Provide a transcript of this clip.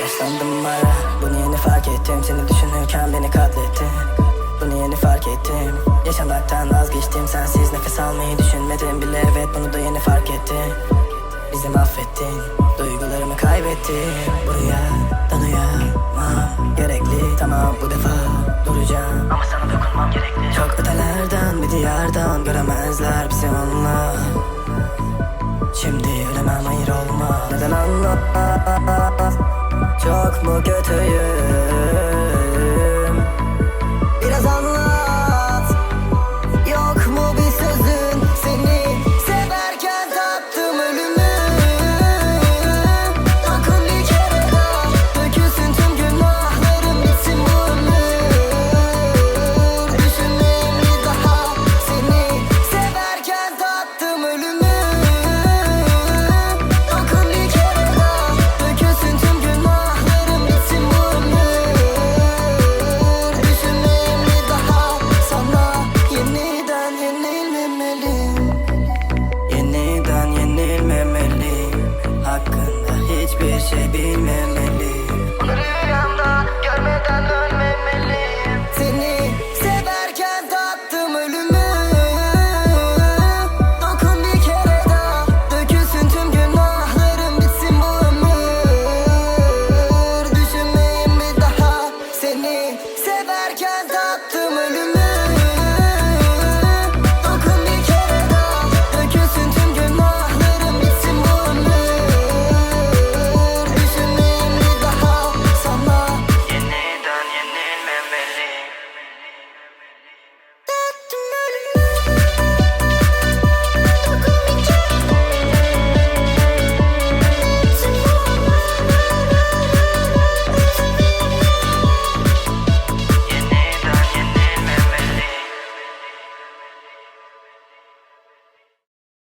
Yaşlandım baya Bunu yeni fark ettim. Seni düşünürken beni katlettin. Bunu yeni fark ettim. Yaşamaktan vazgeçtim. Sensiz nefes almayı düşünmedim bile. Evet bunu da yeni fark ettim Bizi mahvettin. Duygularımı kaybettim Buraya dayanamam Gerekli. Tamam bu defa duracağım. Ama sana dokunmam gerekli. Çok ötelerden bir diyardan Göremezler bizi onlar I'll get to you Hakkında hiçbir şey bilmemeliyim rüyamda görmeden ölmemeliyim Seni severken tattım ölümü. Dokun bir kere daha Dökülsün tüm günahlarım Bitsin bu ömür. Bir daha? Seni severken tattım ölümü